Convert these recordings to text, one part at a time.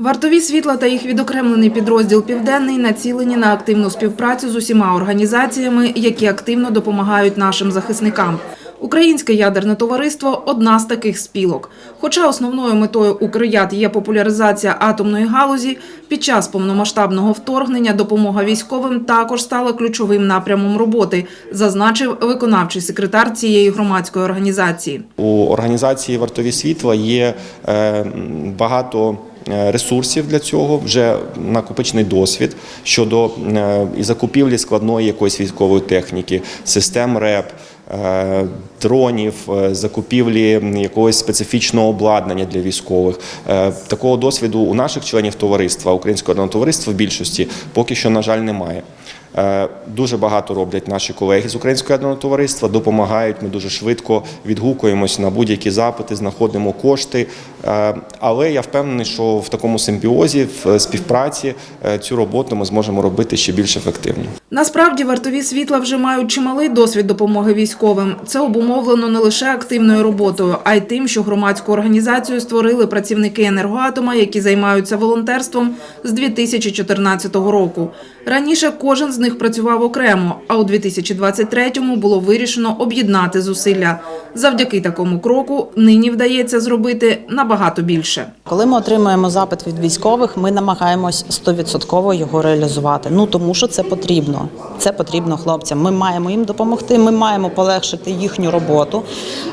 Вартові світла та їх відокремлений підрозділ Південний націлені на активну співпрацю з усіма організаціями, які активно допомагають нашим захисникам. Українське ядерне товариство одна з таких спілок. Хоча основною метою Укрят є популяризація атомної галузі, під час повномасштабного вторгнення допомога військовим також стала ключовим напрямом роботи, зазначив виконавчий секретар цієї громадської організації. У організації вартові світла є е, багато ресурсів для цього, вже накопичений досвід щодо е, і закупівлі складної якоїсь військової техніки, систем РЕП. е, Дронів, е, закупівлі якогось специфічного обладнання для військових. Е, Такого досвіду у наших членів товариства, українського товариства в більшості поки що, на жаль, немає. Е, Дуже багато роблять наші колеги з українського ядерного товариства, допомагають. Ми дуже швидко відгукуємось на будь-які запити, знаходимо кошти. Е, Але я впевнений, що в такому симбіозі, в співпраці е, цю роботу ми зможемо робити ще більш ефективно. Насправді вартові світла вже мають чималий досвід допомоги військовим. Це обумовлено не лише активною роботою, а й тим, що громадську організацію створили працівники енергоатома, які займаються волонтерством з 2014 року. Раніше кожен з них працював окремо, а у 2023-му було вирішено об'єднати зусилля. Завдяки такому кроку нині вдається зробити набагато більше. Коли ми отримуємо запит від військових, ми намагаємось 100% його реалізувати. Ну тому що це потрібно. Це потрібно хлопцям. Ми маємо їм допомогти. Ми маємо полегшити їхню роботу.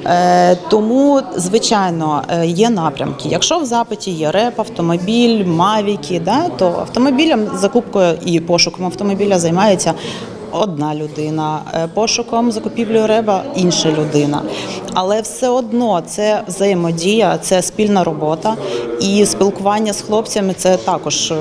Е, тому, звичайно, е, є напрямки. Якщо в запиті є реп, автомобіль, мавіки, да, то автомобілем закупкою і пошуком автомобіля займається. Одна людина Е, пошуком закупівлю реба інша людина, але все одно це взаємодія, це спільна робота і спілкування з хлопцями це також е,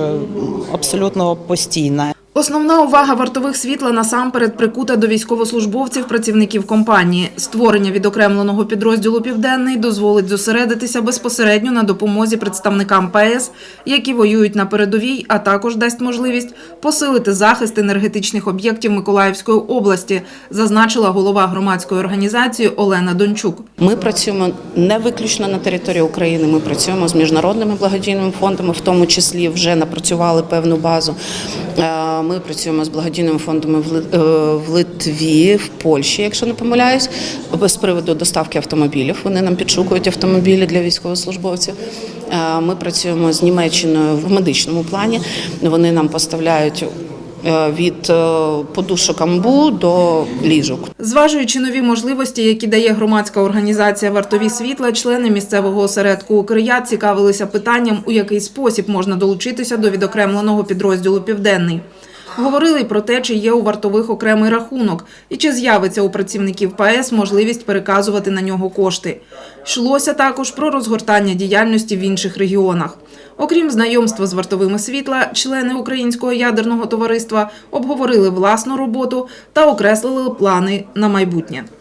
абсолютно постійне. Основна увага вартових світла насамперед прикута до військовослужбовців, працівників компанії. Створення відокремленого підрозділу Південний дозволить зосередитися безпосередньо на допомозі представникам ПС, які воюють на передовій, а також дасть можливість посилити захист енергетичних об'єктів Миколаївської області, зазначила голова громадської організації Олена Дончук. Ми працюємо не виключно на території України. Ми працюємо з міжнародними благодійними фондами, в тому числі вже напрацювали певну базу. Ми працюємо з благодійними фондами е, в Литві, в Польщі, якщо не помиляюсь, з приводу доставки автомобілів. Вони нам підшукують автомобілі для військовослужбовців. Е, Ми працюємо з Німеччиною в медичному плані. Вони нам поставляють е, від подушок амбу до ліжок. Зважуючи нові можливості, які дає громадська організація Вартові світла, члени місцевого осередку «Укрият» цікавилися питанням, у який спосіб можна долучитися до відокремленого підрозділу Південний. Говорили про те, чи є у вартових окремий рахунок і чи з'явиться у працівників ПАЕС можливість переказувати на нього кошти. Йшлося також про розгортання діяльності в інших регіонах. Окрім знайомства з вартовими світла, члени Українського ядерного товариства обговорили власну роботу та окреслили плани на майбутнє.